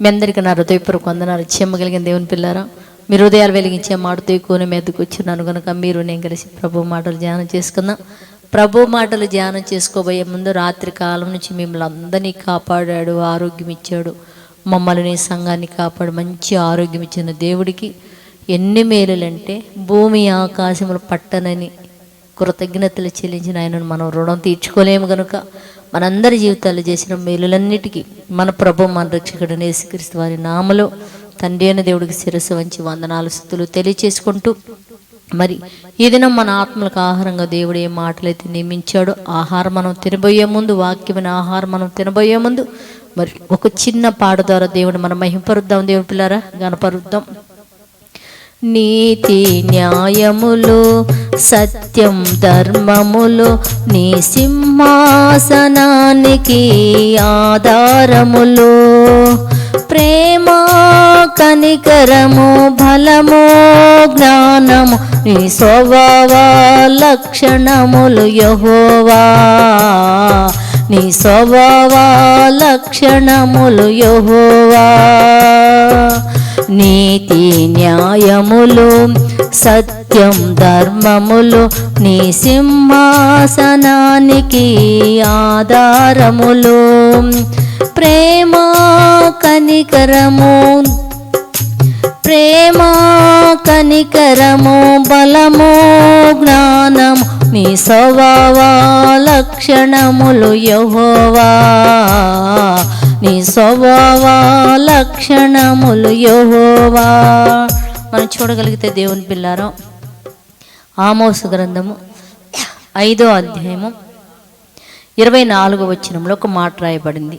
మీ అందరికీ నా హృదయపూర్వక వందనాలు. చెమ్మగలిగిన దేవుని పిల్లారా మీ హృదయాలు వెలిగించే మాటతో కోని మీదకు వచ్చినాను కనుక మీరు నేను కలిసి ప్రభు మాటలు ధ్యానం చేసుకుందాం. ప్రభు మాటలు ధ్యానం చేసుకోబోయే ముందు రాత్రి కాలం నుంచి మిమ్మల్ని అందరినీ కాపాడాడు ఆరోగ్యం ఇచ్చాడు. మమ్మల్ని సంఘాన్ని కాపాడు మంచి ఆరోగ్యం ఇచ్చిన దేవుడికి ఎన్ని మేలులంటే భూమి ఆకాశములు పట్టనని కృతజ్ఞతలు చెల్లించిన ఆయనను మనం రుణం తీర్చుకోలేము కనుక మనందరి జీవితాలు చేసిన మేలులన్నిటికీ మన ప్రభు మన రక్షకుడు నేసుక్రీస్తు వారి నామలో తండ్రి అయిన దేవుడికి శిరస్సు వంచి వందనాలు స్థుతులు తెలియచేసుకుంటూ మరి ఈ దినం మన ఆత్మలకు ఆహారంగా దేవుడు ఏ మాటలైతే నియమించాడో ఆహారం మనం తినబోయే ముందు వాక్యమైన ఆహారం మనం తినబోయే ముందు మరి ఒక చిన్న పాట ద్వారా దేవుడు మనం మహింపరుద్దాం దేవుడు పిల్లారా? గణపరుద్దాం నీతి న్యాయములు సత్యం ధర్మములు నీ సింహాసనానికి ఆధారములు. ప్రేమ కనికరము బలము జ్ఞానము నీ స్వభావ లక్షణములు యహోవా. నీ స్వభావ లక్షణములు యహోవా. న్యాయములు సత్యం ధర్మములు నీ సింహాసనానికి ఆధారములు. ప్రేమ కనికరము ప్రేమ కనికరము బలము జ్ఞానము నీ స్వభావ లక్షణములు యహోవా. నీ స్వభావ లక్షణములు యహోవా. మనం చూడగలిగితే దేవుని పిల్లారం ఆమోస గ్రంథము ఐదో అధ్యాయము ఇరవై నాలుగో వచనంలో ఒక మాట రాయబడింది.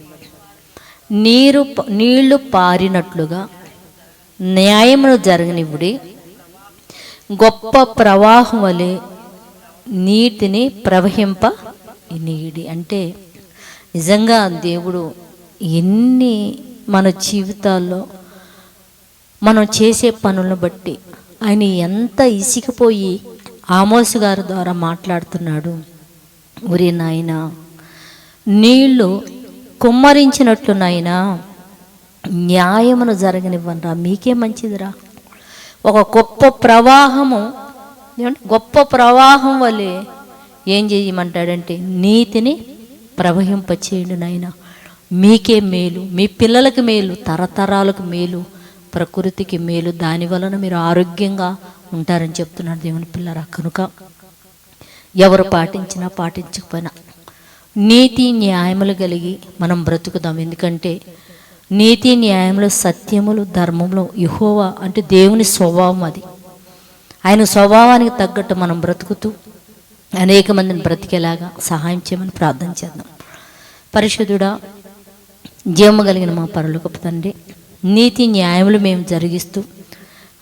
నీరు నీళ్ళు పారినట్లుగా న్యాయమును జరగనివ్వుడి గొప్ప ప్రవాహం వలె నీటిని ప్రవహింప నీడి అంటే నిజంగా దేవుడు ఎన్ని మన జీవితాల్లో మనం చేసే పనులను బట్టి. ఆయన ఎంత ఇసికిపోయి ఆమోసు గారి ద్వారా మాట్లాడుతున్నాడు. ఒరే నాయన నీళ్ళు కుమ్మరించినట్లు నాయనా న్యాయమును జరగనివ్వనరా మీకే మంచిదిరా. ఒక గొప్ప ప్రవాహము గొప్ప ప్రవాహం వల్లే ఏం చేయమంటాడంటే నీతిని ప్రవహింపచేయండి నాయన. మీకే మేలు మీ పిల్లలకు మేలు తరతరాలకు మేలు ప్రకృతికి మేలు దాని వలన మీరు ఆరోగ్యంగా ఉంటారని చెప్తున్నాడు దేవుని పిల్లరా. కనుక ఎవరు పాటించినా పాటించకపోయినా నీతి న్యాయములు కలిగి మనం బ్రతుకుదాం. ఎందుకంటే నీతి న్యాయములు సత్యములు ధర్మములు యహోవా అంటే దేవుని స్వభావం అది. ఆయన స్వభావానికి తగ్గట్టు మనం బ్రతుకుతూ అనేక మందిని బ్రతికేలాగా సహాయం చేయమని ప్రార్థన చేద్దాం. పరిశుద్ధుడా జీవము కలిగిన మా పరులకు తండ్రి నీతి న్యాయములు మేము జరిగిస్తూ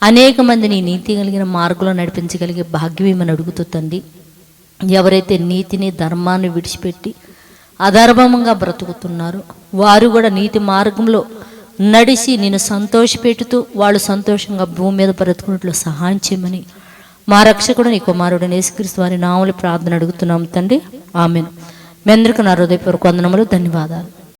అనేక మందిని నీతి కలిగిన మార్గంలో నడిపించగలిగే భాగ్యం అడుగుతూ తండ్రి ఎవరైతే నీతిని ధర్మాన్ని విడిచిపెట్టి అధర్మంగా బ్రతుకుతున్నారో వారు కూడా నీతి మార్గంలో నడిచి నేను సంతోషపెట్టుతూ వాళ్ళు సంతోషంగా భూమి మీద బ్రతుకున్నట్లు సహాయం చేయమని మా రక్షకుడు నీ కుమారుడు నేసుక్రీస్తు వారి నాములు ప్రార్థన అడుగుతున్నాం తండ్రి. ఆమెను. మీ అందరికీ నా హృదయపూర్వక వందనములు ధన్యవాదాలు.